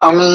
আমি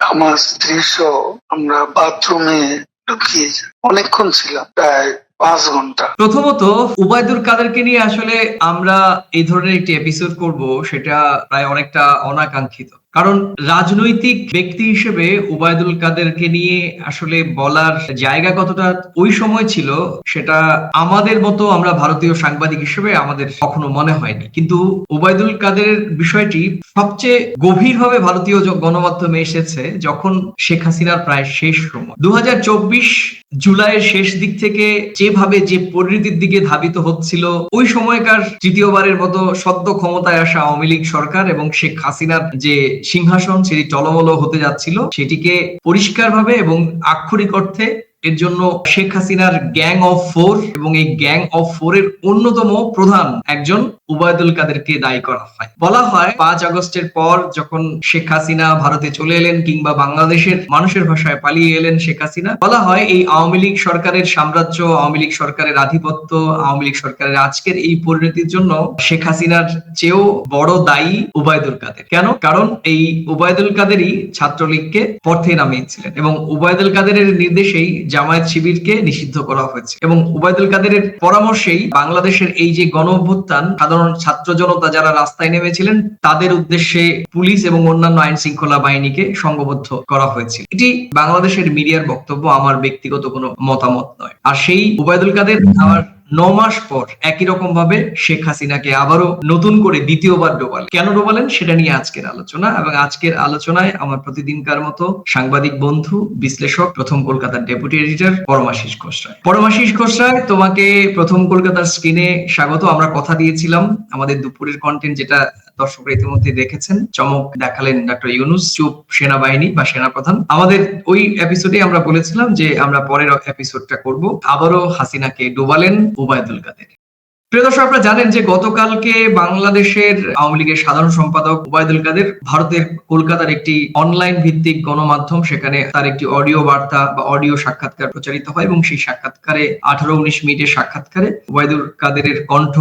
আমার স্ত্রী সহ আমরা বাথরুমে ঢুকিয়ে অনেকক্ষণ ছিলাম, প্রায় পাঁচ ঘণ্টা। প্রথমত উবায়দুল কাদেরকে নিয়ে আসলে আমরা এই ধরনের একটি এপিসোড করব, সেটা প্রায় অনেকটা অনাকাঙ্ক্ষিত। কারণ রাজনৈতিক ব্যক্তি হিসেবে উবায়দুল কাদেরকে নিয়ে আসলে বলার জায়গা কতটা ওই সময় ছিল, সেটা আমাদের মতো আমরা ভারতীয় সাংবাদিক হিসেবে আমাদের কখনো মনে হয়নি। কিন্তু উবায়দুল কাদের বিষয়টি সবচেয়ে গভীরভাবে ভারতীয় গণমাধ্যমে এসেছে যখন শেখ হাসিনার প্রায় শেষ সময়। দুহাজার চব্বিশ জুলাইয়ের শেষ দিক থেকে যেভাবে যে পরিণতির দিকে ধাবিত হচ্ছিল, ওই সময়কার তৃতীয়বারের মতো সদ্য ক্ষমতায় আসা আওয়ামী লীগ সরকার এবং শেখ হাসিনার যে সিংহাসন সেটি টলমল হতে যাচ্ছিল সেটিকে পরিষ্কারভাবে এবং আক্ষরিক অর্থে এর জন্য শেখ হাসিনার গ্যাং অফ ফোর এবং এই গ্যাং অফ ফোর এর অন্যতম প্রধান একজন উবায়দুল কাদেরকে দায়ী করা হয়। বলা হয়, পাঁচ আগস্টের পর যখন শেখ হাসিনা ভারতে চলে এলেন কিংবা বাংলাদেশের মানুষের ভাষায় পালিয়ে এলেন শেখ হাসিনা, বলা হয় এই আওয়ামী লীগ সরকারের সাম্রাজ্য, আওয়ামী লীগ সরকারের আধিপত্য, আওয়ামী লীগ সরকারের আজকের এই পরিণতির জন্য শেখ হাসিনার চেয়েও বড় দায়ী উবায়দুল কাদের। কেন? কারণ এই উবায়দুল কাদেরই ছাত্রলীগকে পথে নামিয়েছিলেন এবং উবায়দুল কাদেরের নির্দেশেই জামায়াত শিবিরকে নিষিদ্ধ করা হয়েছে। এবং উবায়দুল কাদেরের পরামর্শেই বাংলাদেশের এই যে গণ অভ্যুত্থান সাধারণ ছাত্র জনতা যারা রাস্তায় নেমেছিলেন, তাদের উদ্দেশ্যে পুলিশ এবং অন্যান্য আইন শৃঙ্খলা বাহিনীকে সংঘবদ্ধ করা হয়েছিল এটি বাংলাদেশের মিডিয়ার বক্তব্য, আমার ব্যক্তিগত কোনো মতামত নয়। আর সেই উবায়দুল কাদের আমার ন মাস পর একই রকম ভাবে শেখ হাসিনাকে আবারও নতুন করে দ্বিতীয়বার ডোবাল কেন ডোবালেন সেটা নিয়ে আজকের আলোচনা এবং আজকের আলোচনায় আমার প্রতিদিনকার মতো সাংবাদিক, বন্ধু, বিশ্লেষক, প্রথম কলকাতার ডেপুটি এডিটর পরমাশিস ঘোষরায় পরমাশিস ঘোষরায় তোমাকে প্রথম কলকাতার স্ক্রিনে স্বাগত। আমরা কথা দিয়েছিলাম আমাদের দুপুরের কন্টেন্ট যেটা দর্শকরা ইতিমধ্যে দেখেছেন। চমক দেখালেন ডক্টর ইউনুস, চুপ সেনাবাহিনী বা সেনাপ্রধান। আমাদের ওই এপিসোডে আমরা বলেছিলাম যে আমরা পরের এপিসোডটা করব। আবারও হাসিনাকে ডোবালেন ওবায়দুল কাদের। প্রিয় দর্শক, আপনারা জানেন যে গতকালকে বাংলাদেশের আওয়ামী লীগের সাধারণ সম্পাদক ওবায়দুল কাদের ভারতের কলকাতার একটি অনলাইন ভিত্তিক গণমাধ্যম, সেখানে তার একটি অডিও বার্তা বা অডিও সাক্ষাৎকার প্রচারিত হয় এবং সেই সাক্ষাৎকারে আঠারো উনিশ মিনিটের সাক্ষাৎকারে ওবায়দুল কাদেরের কণ্ঠ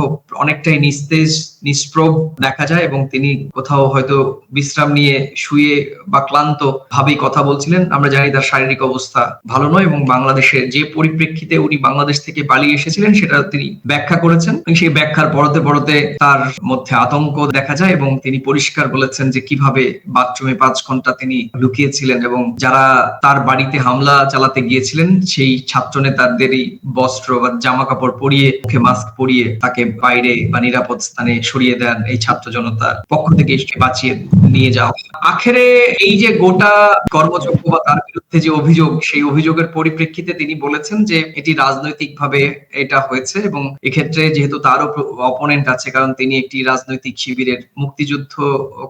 অনেকটাই নিস্তেজ, নিষ্প্রভ দেখা যায় এবং তিনি কোথাও হয়তো বিশ্রাম নিয়ে শুয়ে বা ক্লান্ত ভাবেই কথা বলছিলেন। আমরা জানি তার শারীরিক অবস্থা ভালো নয় এবং বাংলাদেশের যে পরিপ্রেক্ষিতে উনি বাংলাদেশ থেকে পালিয়ে এসেছিলেন, সেটা তিনি ব্যাখ্যা করেছেন। সেই ব্যাখ্যার পরতে পরতে তার মধ্যে আতঙ্ক দেখা যায় এবং তিনি পরিষ্কার বলেছেন যে কীভাবে বাথরুমে পাঁচ ঘণ্টা তিনি লুকিয়েছিলেন এবং যারা তার বাড়িতে হামলা চালাতে গিয়েছিলেন, সেই ছাত্র নেতাদেরই বস্ত্র বা জামা কাপড় পরিয়ে, মুখে মাস্ক পরিয়ে তাকে বাইরে বা নিরাপদ স্থানে সরিয়ে দেন এই ছাত্র জনতার পক্ষ থেকে বাঁচিয়ে নিয়ে যাওয়া। আখেরে এই যে গোটা কর্মযজ্ঞ বা তার বিরুদ্ধে যে অভিযোগ, সেই অভিযোগের পরিপ্রেক্ষিতে তিনি বলেছেন যে এটি রাজনৈতিকভাবে এটা হয়েছে এবং এক্ষেত্রে যেহেতু তারও অপোনেন্ট আছে, কারণ তিনি একটি রাজনৈতিক শিবিরের মুক্তিযুদ্ধ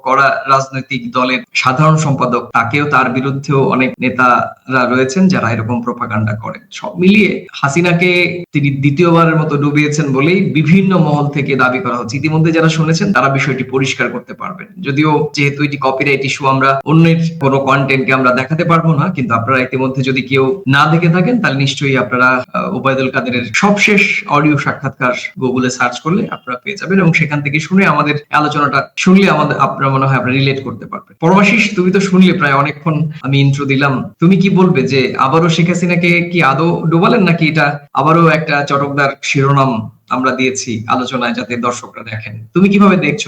করা রাজনৈতিক দলের সাধারণ সম্পাদক, তাকেও তার বিরুদ্ধেও অনেক নেতারা রয়েছেন যারা এরকম প্রপাগান্ডা করেন। সব মিলিয়ে হাসিনাকে তিনি দ্বিতীয়বারের মতো ডুবিয়েছেন বলেই বিভিন্ন মহল থেকে দাবি করা হচ্ছে। ইতিমধ্যে যারা শুনেছেন, তারা বিষয়টি পরিষ্কার করতে পারবেন। যদিও যেহেতু এটি কপিরাইট ইস্যু আমরা অন্যের কোনো কন্টেন্টকে আমরা দেখাতে পারব না, কিন্তু আপনারা ইতিমধ্যে যদি কেউ না দেখে থাকেন, তাহলে নিশ্চয়ই আপনারা ওবায়দুল কাদেরের সবশেষ অডিও সাক্ষাৎকার গুগলে সার্চ করলে আপনারা পেয়ে যাবেন এবং সেখান থেকে শুনে আমাদের আলোচনাটা শুনলে আমাদের আপনারা মনে হয় আপনারা রিলেট করতে পারবেন। পরমাশিস, তুমি তো শুনলে প্রায় অনেকক্ষণ আমি ইন্ট্রো দিলাম। তুমি কি বলবে যে আবারও শেখ হাসিনাকে কি আদৌ ডোবালেন নাকি এটা আবারও একটা চটকদার শিরোনাম আমরা দিয়েছি আলোচনায় যাতে দর্শকরা দেখেন? তুমি কীভাবে দেখছ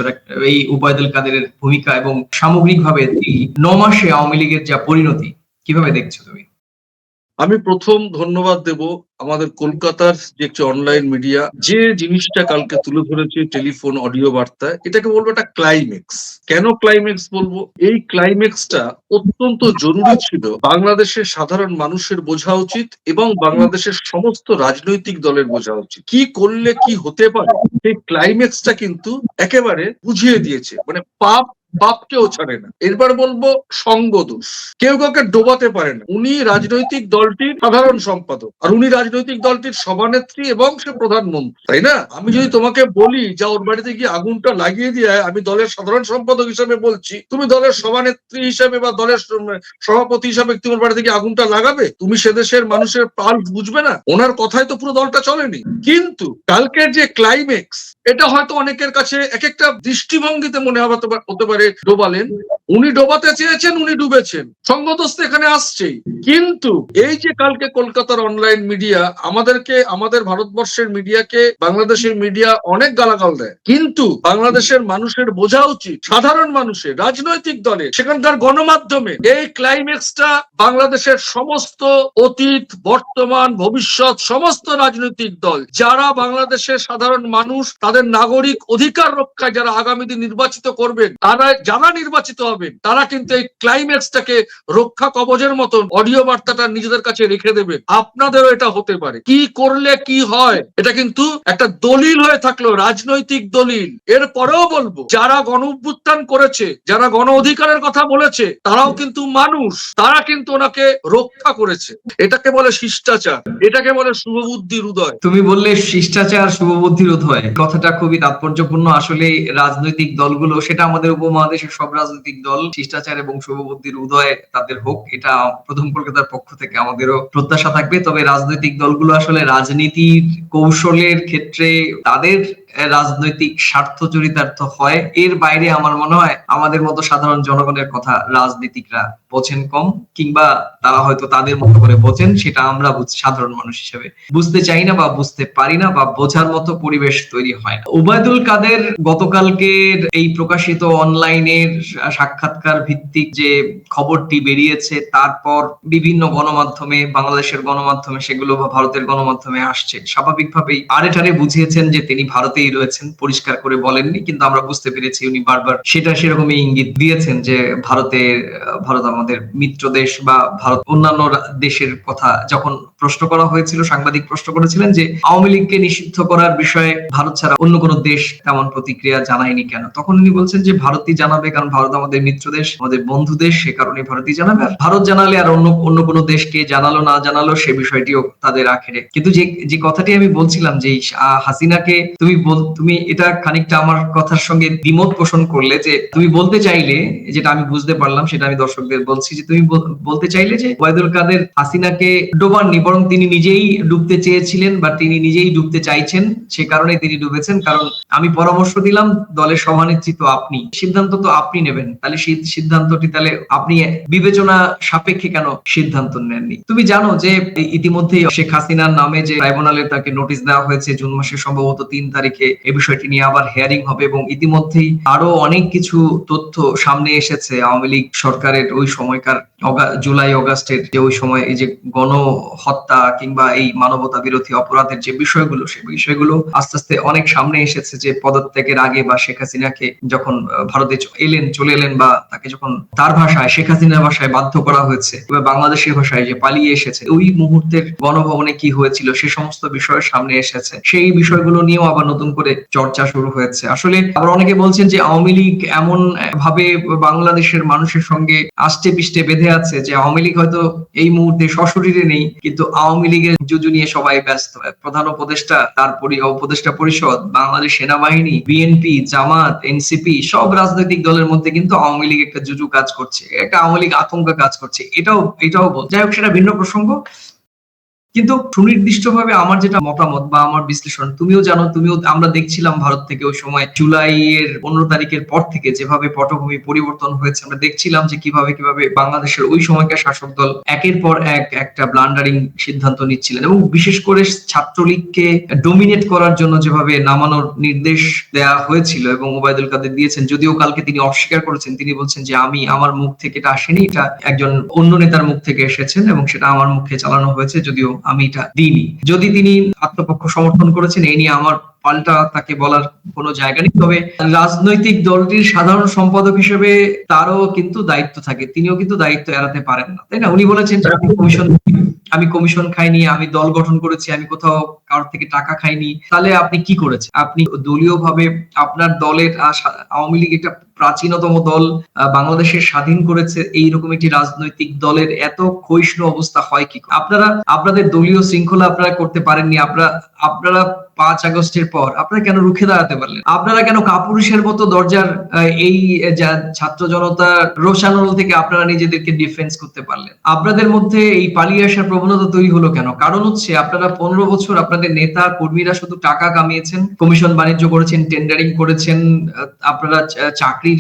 এই উবায়দুল কাদেরের ভূমিকা এবং সামগ্রিকভাবে এই ন মাসে আওয়ামী লীগের যা পরিণতি, কীভাবে দেখছ তুমি? আমি প্রথম ধন্যবাদ দেব আমাদের কলকাতার যে একটি অনলাইন মিডিয়া যে জিনিসটা কালকে তুলে ধরেছে টেলিফোন অডিও বার্তায়, এটাকে বলব একটা ক্লাইমেক্স কেন ক্লাইমেক্স বলব? এই ক্লাইমেক্সটা অত্যন্ত জরুরি ছিল বাংলাদেশের সাধারণ মানুষের বোঝা উচিত এবং বাংলাদেশের সমস্ত রাজনৈতিক দলের বোঝা উচিত। কি করলে কি হতে পারে? সেই ক্লাইমেক্সটা কিন্তু একেবারে বুঝিয়ে দিয়েছে। মানে পাপ বাপকেও ছাড়ে না। এরপর বলব সঙ্গ দোষ কেউ কাউকে ডোবাতে পারে না। উনি রাজনৈতিক দলটির সাধারণ সম্পাদক। আর উনি রাজনৈতিক দলটির সভানেত্রী এবং সে প্রধানমন্ত্রী। তাই না? আমি যদি তোমাকে বলি, যা ওর বাড়িতে গিয়ে আগুনটা লাগিয়ে দিয়ে আমি দলের সাধারণ সম্পাদক হিসেবে বলছি, তুমি দলের সভানেত্রী হিসেবে বা দলের সভাপতি হিসাবে তোমার বাড়িতে গিয়ে আগুনটা লাগাবে? তুমি সে দেশের মানুষের পাল বুঝবে না? ওনার কথায় তো পুরো দলটা চলেনি। কিন্তু কালকের যে ক্লাইমেক্স এটা হয়তো অনেকের কাছে এক একটা দৃষ্টিভঙ্গিতে মনে হবে হতে পারে ডোবালেন। উনি ডোবাতে চেয়েছেন, উনি ডুবেছেন। সঙ্গদোস্ত এখানে আসছেই। কিন্তু এই যে কালকে কলকাতার অনলাইন মিডিয়া আমাদেরকে, আমাদের ভারতবর্ষের মিডিয়াকে বাংলাদেশের মিডিয়া অনেক গালাগাল দেয়। কিন্তু বাংলাদেশের মানুষের বোঝা উচিত, সাধারণ মানুষের, রাজনৈতিক দলে সেখানকার গণমাধ্যমে এই ক্লাইম্যাক্সটা বাংলাদেশের সমস্ত অতীত, বর্তমান, ভবিষ্যৎ, সমস্ত রাজনৈতিক দল, যারা বাংলাদেশের সাধারণ মানুষ, তাদের নাগরিক অধিকার রক্ষায় যারা আগামী দিন নির্বাচিত করবেন, তারা যারা নির্বাচিত হবেন তারা কিন্তু এই ক্লাইম্যাক্সটাকে রক্ষা কবচের মতন অডিও বার্তাটা নিজেদের কাছে রেখে দেবেন আপনাদেরও এটা হতে পারে। কি করলে কি হয়, এটা কিন্তু একটা দলিল হয়ে থাকল, রাজনৈতিক দলিল। এর পরেও বলব, যারা গণ করেছে, যারা গণ অধিকারের কথা বলেছে, তারাও কিন্তু মানুষ। তারা কিন্তু ওনাকে রক্ষা করেছে। এটাকে বলে শিষ্টাচার। এটাকে বলে শুভবুদ্ধির উদয়। তুমি বললে শিষ্টাচার শুভবুদ্ধির উদয়। কথাটা খুবই তাৎপর্যপূর্ণ। আসলে রাজনৈতিক দলগুলো, সেটা আমাদের উপমহাদেশের সব রাজনৈতিক দল, শিষ্টাচার এবং শুভবুদ্ধির উদয়ে তাদের হোক, এটা প্রথম কলকাতার পক্ষ থেকে আমাদেরও প্রত্যাশা থাকবে। তবে রাজনৈতিক দলগুলো আসলে রাজনীতির কৌশলের ক্ষেত্রে তাদের রাজনৈতিক স্বার্থ চরিতার্থ হয়। এর বাইরে আমার মনে হয় আমাদের মতো সাধারণ জনগণের কথা রাজনীতিকরা বোঝেন কম, কিংবা তারা হয়তো তাদের মতো করে বোঝেন, সেটা আমরা সাধারণ মানুষ হিসেবে বুঝতে চাই না বা বুঝতে পারি না বা বোঝার মতো পরিবেশ তৈরি হয় না। ওবায়দুল কাদের গতকালকের এই প্রকাশিত অনলাইনের সাক্ষাৎকার ভিত্তিক যে খবরটি বেরিয়েছে, তারপর বিভিন্ন গণমাধ্যমে, বাংলাদেশের গণমাধ্যমে, সেগুলো বা ভারতের গণমাধ্যমে আসছে। স্বাভাবিকভাবেই আরে টারে বুঝিয়েছেন যে তিনি ভারতেই রয়েছেন, পরিষ্কার করে বলেননি, কিন্তু আমরা বুঝতে পেরেছি উনি বারবার সেটা সেরকমই ইঙ্গিত দিয়েছেন যে ভারতের ভারত আমাদের মিত্র দেশ বা ভারত অন্যান্য দেশের কথা যখন প্রশ্ন করা হয়েছিল, সাংবাদিক প্রশ্ন করেছিলেন যে আওয়ামী লীগকে নিষিদ্ধ করার বিষয়ে ভারত ছাড়া অন্য কোনো দেশ তেমন প্রতিক্রিয়া জানায়নি কেন? তখন উনি বলছেন যে ভারতই জানাবে, কারণ ভারত আমাদের মিত্র দেশ, আমাদের বন্ধু দেশ, সে কারণে ভারতই জানাবে। আর ভারত জানালে আর অন্য অন্য কোনো দেশকে জানালো, না জানালো, সে বিষয়টিও তাদের আখেরে। কিন্তু যে যে কথাটি আমি বলছিলাম যে হাসিনাকে তুমি তুমি এটা খানিকটা আমার কথার সঙ্গে দ্বিমত পোষণ করলে যে তুমি বলতে চাইলে, যেটা আমি বুঝতে পারলাম, সেটা আমি দর্শকদের বলছি যে তুমি বলতে চাইলে যে ওয়াইদুল কাদের হাসিনাকে ডোবাননি বরং তিনি নিজেই ডুবতে চেয়েছিলেন বা তিনি নিজেই ডুবতে চাইছেন, সে কারণে তিনি ডুবেছেন। কারণ আমি পরামর্শ দিলাম, দলের সভানেত্রী তো আপনি। সিদ্ধান্ত তো আপনি নেবেন। তাহলে সেই সিদ্ধান্তটি তাহলে আপনি বিবেচনা সাপেক্ষে কেন সিদ্ধান্ত নেননি? তুমি জানো যে ইতিমধ্যেই শেখ হাসিনার নামে যে ট্রাইব্যুনালে তাকে নোটিশ দেওয়া হয়েছে, জুন মাসে সম্ভবত তিন তারিখে এই বিষয়টি নিয়ে আবার হেয়ারিং হবে এবং ইতিমধ্যেই আরও অনেক কিছু তথ্য সামনে এসেছে। আওয়ামী লীগ সরকারের ওই সময়কার জুলাই অগাস্টের যে ওই সময় এই যে গণ হত্যা কিংবা এই মানবতা বিরোধী অপরাধের যে বিষয়গুলো সেই বিষয়গুলো আস্তে আস্তে অনেক সামনে এসেছে যে পদত্যাগের আগে বা শেখ হাসিনাকে যখন ভারতে এলেন, চলে এলেন বা তাকে যখন তার ভাষায়, শেখ হাসিনার ভাষায় বাধ্য করা হয়েছে বাংলাদেশের ভাষায় যে পালিয়ে এসেছে, ওই মুহূর্তের গণভবনে কি হয়েছিল সে সমস্ত বিষয় সামনে এসেছে। সেই বিষয়গুলো নিয়েও আবার নতুন করে চর্চা শুরু হয়েছে। আসলে আবার অনেকে বলছেন যে আওয়ামী লীগ এমন ভাবে বাংলাদেশের মানুষের সঙ্গে আষ্টে পিষ্টে বেঁধে আছে যে আওয়ামী লীগ হয়তো এই মুহূর্তে সশরীরে নেই, কিন্তু আওয়ামী লীগের যুজু নিয়ে সবাই ব্যস্ত। প্রধান উপদেষ্টা তার পরি- উপদেষ্টা পরিষদ, বাংলাদেশ সেনাবাহিনী, বিএনপি, জামাত, এনসিপি, সব রাজনৈতিক দলের মধ্যে কিন্তু আওয়ামী লীগ একটা জুজু কাজ করছে, একটা আওয়ামী লীগ আতঙ্ক কাজ করছে। এটাও এটাও যাই হোক, সেটা ভিন্ন প্রসঙ্গ। কিন্তু সুনির্দিষ্টভাবে আমার যেটা মতামত বা আমার বিশ্লেষণ, তুমিও জানো, তুমিও, আমরা দেখছিলাম ভারত থেকে ওই সময় জুলাইয়ের পনেরো তারিখের পর থেকে যেভাবে পটভূমি পরিবর্তন হয়েছে, আমরা দেখছিলাম যে কীভাবে কীভাবে বাংলাদেশের ওই সময়কার শাসক দল একের পর এক একটা ব্লান্ডারিং সিদ্ধান্ত নিচ্ছিলেন এবং বিশেষ করে ছাত্রলীগকে ডোমিনেট করার জন্য যেভাবে নামানোর নির্দেশ দেওয়া হয়েছিল এবং ওবায়দুল কাদের দিয়েছেন, যদিও কালকে তিনি অস্বীকার করেছেন, তিনি বলছেন যে আমি আমার মুখ থেকে এটা আসেনি, এটা একজন অন্য নেতার মুখ থেকে এসেছেন এবং সেটা আমার মুখে চালানো হয়েছে, যদিও আমি এটা দিইনি। যদি তিনি আত্মপক্ষ সমর্থন করেছেন এই নিয়ে আমার পাল্টা তাকে বলার কোনো জায়গা নেই। তবে রাজনৈতিক দলটির সাধারণ সম্পাদক হিসেবে তারও কিন্তু দায়িত্ব থাকে। তিনিও কিন্তু দায়িত্ব এড়াতে পারেন না, তাই না? উনি বলেছেন আমি কমিশন আমি কমিশন খাইনি, আমি দল গঠন করেছি, আমি কোথাও কারোর থেকে টাকা খাইনি। তাহলে আপনি কি করেছেন? আপনি দলীয় ভাবে আপনার দলের আওয়ামী লীগ একটা প্রাচীনতম দল বাংলাদেশের স্বাধীন করেছে, এইরকম একটি রাজনৈতিক দলের এত ক্ষয়িষ্ণু অবস্থা হয় কি? আপনারা, আপনাদের দলীয় শৃঙ্খলা আপনারা করতে পারেননি, আপনারা আপনারা পাঁচ আগস্টের পর আপনারা কেন রুখে দাঁড়াতে পারলেন? আপনারা কেন কাপুরুষের মতো দরজার এই ছাত্র জনতা রোশানল থেকে আপনারা নিজেদেরকে ডিফেন্স করতে পারলেন? আপনাদের মধ্যে এই পালিয়ে আসার প্রবণতা তৈরি হলো কেন? কারণ হচ্ছে আপনারা পনেরো বছর আপনাদের নেতা, কর্মীরা শুধু টাকা কামিয়েছেন, কমিশন বাণিজ্য করেছেন টেন্ডারিং করেছেন আপনারা চাকরি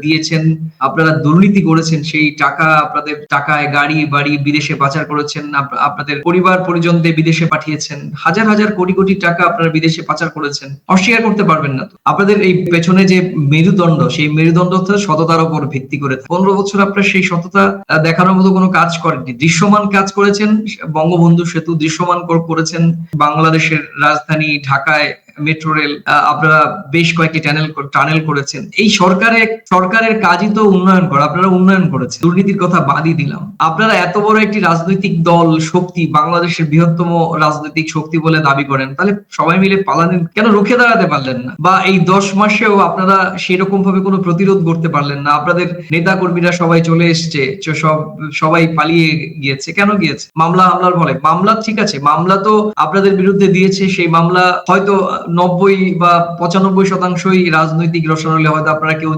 দিয়েছেন, আপনারা দুর্নীতি করেছেন, সেই টাকা আপনাদের টাকায় গাড়ি, বাড়ি বিদেশে পাচার করেছেন, আপ- আপনাদের পরিবার, পরিজনদের বিদেশে পাঠিয়েছেন, হাজার হাজার কোটি কোটি টাকা আপনারা বিদেশে পাচার করেছেন, অস্বীকার করতে পারবেন না তো। আপনাদের এই পেছনে যে মেরুদণ্ড, সেই মেরুদণ্ড সততার উপর ভিত্তি করে। পনেরো বছর আপনার সেই সততা দেখানোর মতো কোনো কাজ করেননি। দৃশ্যমান কাজ করেছেন, বঙ্গবন্ধু সেতু দৃশ্যমান কর- করেছেন। বাংলাদেশের রাজধানী ঢাকায় মেট্রো রেল আপনারা বেশ কয়েকটি টানেল টানেল করেছেন। এই সরকারের সরকারের কাজই তো উন্নয়ন করা, আপনারা উন্নয়ন করেছেন। দুর্নীতির কথা বাদই দিলাম। আপনারা এত বড় একটি রাজনৈতিক দল, শক্তি, বাংলাদেশের বৃহত্তম রাজনৈতিক শক্তি বলে দাবি করেন, তাহলে সবাই মিলে পালালেন কেন রুখে দাঁড়াতে পারলেন না? বা এই দশ মাসেও আপনারা সেরকম ভাবে কোনো প্রতিরোধ করতে পারলেন না? আপনাদের নেতা কর্মীরা সবাই চলে এসছে সব, সবাই পালিয়ে গিয়েছে। কেন গিয়েছে? মামলা, হামলার ফলে মামলা ঠিক আছে, মামলা তো আপনাদের বিরুদ্ধে দিয়েছে, সেই মামলা হয়তো নব্বই বা পঁচানব্বই শতাংশই রাজনৈতিক রসনলে হয়তো আপনারা কেউ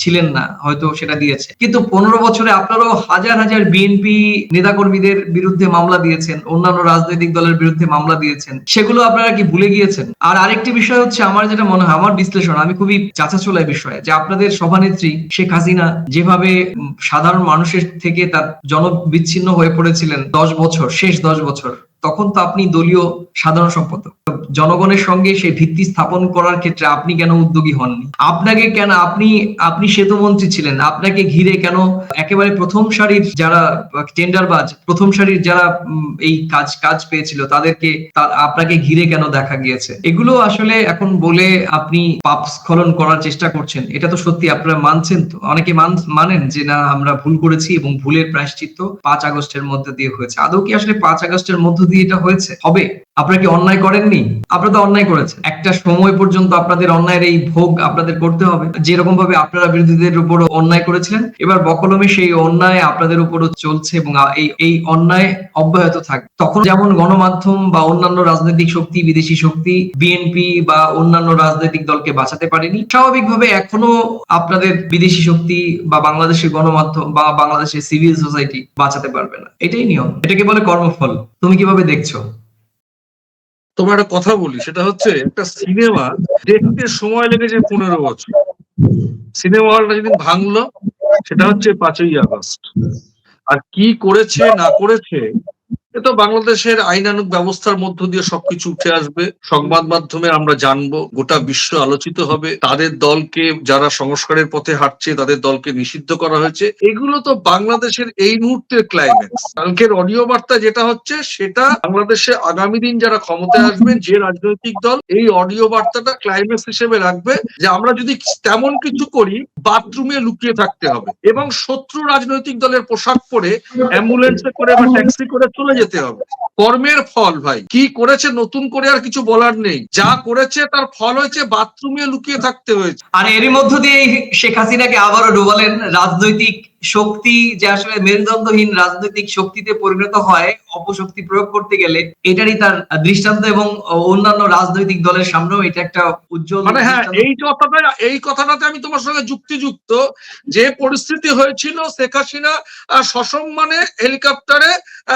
ছিলেন না, হয়তো সেটা দিয়েছে। কিন্তু পনেরো বছরে আপনারাও হাজার হাজার বিএনপি নেতাকর্মীদের বিরুদ্ধে মামলা দিয়েছেন, অন্যান্য রাজনৈতিক দলের বিরুদ্ধে মামলা দিয়েছেন, সেগুলো আপনারা কি ভুলে গিয়েছেন? আর আরেকটি বিষয় হচ্ছে আমার যেটা মনে হয়, আমার বিশ্লেষণ, আমি খুবই চাচাচোলাই বিষয়, যে আপনাদের সভানেত্রী শেখ হাসিনা যেভাবে সাধারণ মানুষের থেকে তার জনবিচ্ছিন্ন হয়ে পড়েছিলেন দশ বছর, শেষ দশ বছর তখন তো আপনি দলীয় সাধারণ সম্পাদক। জনগণের সঙ্গে সেই ভিত্তি স্থাপন করার ক্ষেত্রে আপনি কেন উদ্যোগী হননি? আপনাকে কেন, আপনি আপনি সেতুমন্ত্রী ছিলেন, আপনাকে ঘিরে কেন একেবারে প্রথম সারির যারা টেন্ডারবাজ, প্রথম সারির যারা এই কাজ কাজ পেয়েছিল, তাদেরকে আপনাকে ঘিরে কেন দেখা গিয়েছে? এগুলো আসলে এখন বলে আপনি পাপ স্খলন করার চেষ্টা করছেন। এটা তো সত্যি, আপনারা মানছেন তো? অনেকে মান- মানেন যে না, আমরা ভুল করেছি এবং ভুলের প্রায়শ্চিত্ত পাঁচ আগস্টের মধ্যে দিয়ে হয়েছে। আদৌ কি আসলে পাঁচ আগস্টের মধ্য দিয়ে এটা হয়েছে হবে? আপনারা কি অন্যায় করেননি? আপনারা তো অন্যায় করেছেন। একটা সময় পর্যন্ত আপনাদের অন্যায়ের এই ভোগ আপনাদের করতে হবে। যেরকম ভাবে আপনারা বিরোধীদের উপর অন্যায় করেছিলেন, এবার বকলমে সেই অন্যায় আপনাদের উপরও চলছে এবং এই এই অন্যায় অব্যাহত থাকবে। তখন যেমন গণমাধ্যম বা অন্যান্য রাজনৈতিক শক্তি, বিদেশি শক্তি বিএনপি বা অন্যান্য রাজনৈতিক দলকে বাঁচাতে পারেনি, স্বাভাবিকভাবে এখনও আপনাদের বিদেশি শক্তি বা বাংলাদেশের গণমাধ্যম বা বাংলাদেশের সিভিল সোসাইটি বাঁচাতে পারবে না। এটাই নিয়ম। এটাকে বলে কর্মফল। তুমি কীভাবে দেখছ? তোমার একটা কথা বলি, সেটা হচ্ছে একটা সিনেমা দেখতে সময় লেগেছে পনেরো বছর। সিনেমা হলটা যেদিন ভাঙলো, সেটা হচ্ছে পাঁচই আগস্ট। আর কি করেছে, না করেছে এ তো বাংলাদেশের আইনানুগ ব্যবস্থার মধ্য দিয়ে সবকিছু উঠে আসবে। সংবাদ মাধ্যমে আমরা জানব, গোটা বিশ্ব আলোচিত হবে, তাদের দলকে যারা সংস্কারের পথে হাঁটছে, তাদের দলকে নিষিদ্ধ করা হয়েছে। এগুলো তো বাংলাদেশের এই মুহূর্তের ক্লাইম্যাক্স কালকের অডিও বার্তা যেটা হচ্ছে, সেটা বাংলাদেশে আগামী দিন যারা ক্ষমতায় আসবে যে রাজনৈতিক দল, এই অডিও বার্তাটা ক্লাইম্যাক্স হিসেবে রাখবে যে আমরা যদি তেমন কিছু করি বাথরুমে লুকিয়ে থাকতে হবে। এবং শত্রু রাজনৈতিক দলের পোশাক পরে অ্যাম্বুলেন্সে করে বা ট্যাক্সি করে চলে যেতে হবে। কর্মের ফল ভাই। কি করেছে নতুন করে আর কিছু বলার নেই। যা করেছে তার ফল হয়েছে, বাথরুমে লুকিয়ে থাকতে হয়েছে। আর এরই মধ্য দিয়ে শেখ হাসিনাকে আবারও ডুবালেন রাজনৈতিক শক্তি যে আসলে মেরুদণ্ডহীন রাজনৈতিক শক্তিতে পরিণত হয় অপশক্তি প্রয়োগ করতে গেলে এটারই তার দৃষ্টান্ত এবং অন্যান্য রাজনৈতিক দলের সামনেও এটা একটা উজ্জ্বল মানে হ্যাঁ এই কথাটা এই কথাটাতে আমি তোমার সঙ্গে যুক্তিযুক্ত যে পরিস্থিতি হয়েছিল শেখ হাসিনা সসম্মানে হেলিকপ্টারে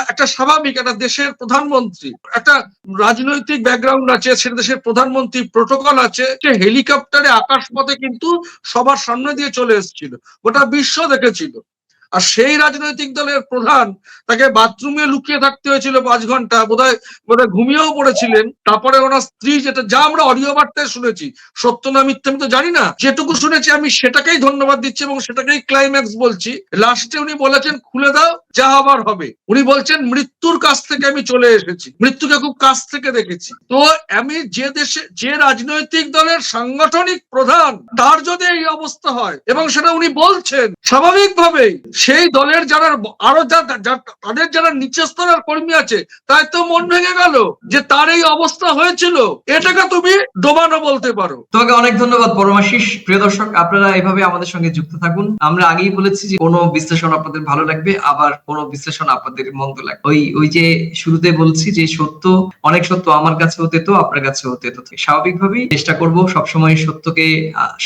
একটা স্বাভাবিক একটা দেশের প্রধানমন্ত্রী একটা রাজনৈতিক ব্যাকগ্রাউন্ড আছে সে দেশের প্রধানমন্ত্রী প্রোটোকল আছে সে হেলিকপ্টারে আকাশপথে কিন্তু সবার সামনে দিয়ে চলে এসেছিল গোটা বিশ্ব দেখেছিল। আর সেই রাজনৈতিক দলের প্রধান তাকে বাথরুমে লুকিয়ে থাকতে হয়েছিল পাঁচ ঘণ্টা। বোধহয় বোধহয় ঘুমিয়েও পড়েছিলেন। তারপরে ওনার স্ত্রী যেটা, যা আমরা অডিও বার্তায় শুনেছি, সত্য না মিথ্যে আমি তো জানি না, যেটুকু শুনেছি আমি সেটাকেই ধন্যবাদ দিচ্ছি এবং সেটাকেই ক্লাইম্যাক্স বলছি। লাস্টে উনি বলেছেন, খুলে দাও যা আবার হবে। উনি বলছেন, মৃত্যুর কাছ থেকে আমি চলে এসেছি। মৃত্যুকে খুব কাছ থেকে দেখেছি। তো আমি যে দেশে, যে রাজনৈতিক দলের সাংগঠনিক প্রধান, তার যদি এই অবস্থা হয়, এবং সেটা উনি বলছেন, স্বাভাবিকভাবেই সেই দলের যারা আরও তাদের যারা নিচের স্তরের কর্মী আছে, তাই তো মন ভেঙে গেল যে তার এই অবস্থা হয়েছিল। এটাকে তুমি ডোবানো বলতে পারো। তোমাকে অনেক ধন্যবাদ, পরমাশিস। প্রিয় দর্শক, আপনারা এভাবে আমাদের সঙ্গে যুক্ত থাকুন। আমরা আগেই বলেছি যে কোনো বিশ্লেষণ আপনাদের ভালো লাগবে। আবার কোনো বিশ্লেষণ আপনাদের মন্দ লাগে। ওই ওই যে শুরুতে বলছি যে সত্য, অনেক সত্য আমার কাছে হতে তো আপনার কাছে হতে তো স্বাভাবিকভাবেই চেষ্টা করব সবসময় সত্যকে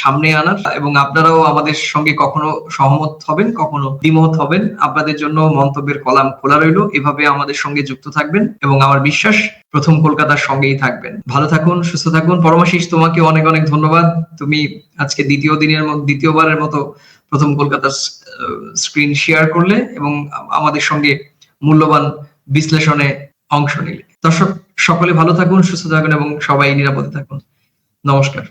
সামনে আনার এবং আপনারাও আমাদের সঙ্গে কখনো সহমত হবেন, কখনো দ্বিমত হবেন। আপনাদের জন্য মন্তব্যের কলাম খোলা রইল। এভাবে আমাদের সঙ্গে যুক্ত থাকবেন এবং আমার বিশ্বাস প্রথম কলকাতার সঙ্গেই থাকবেন। ভালো থাকুন, সুস্থ থাকুন। পরমাশিস তোমাকে অনেক অনেক ধন্যবাদ। তুমি আজকে দ্বিতীয় দিনের দ্বিতীয়বারের মতো প্রথম কলকাতার স্ক্রিন শেয়ার করলে এবং আমাদের সঙ্গে মূল্যবান বিশ্লেষণে অংশ নিলে। দর্শক, সকলে ভালো থাকুন, সুস্থ থাকুন এবং সবাই নিরাপদে থাকুন। নমস্কার।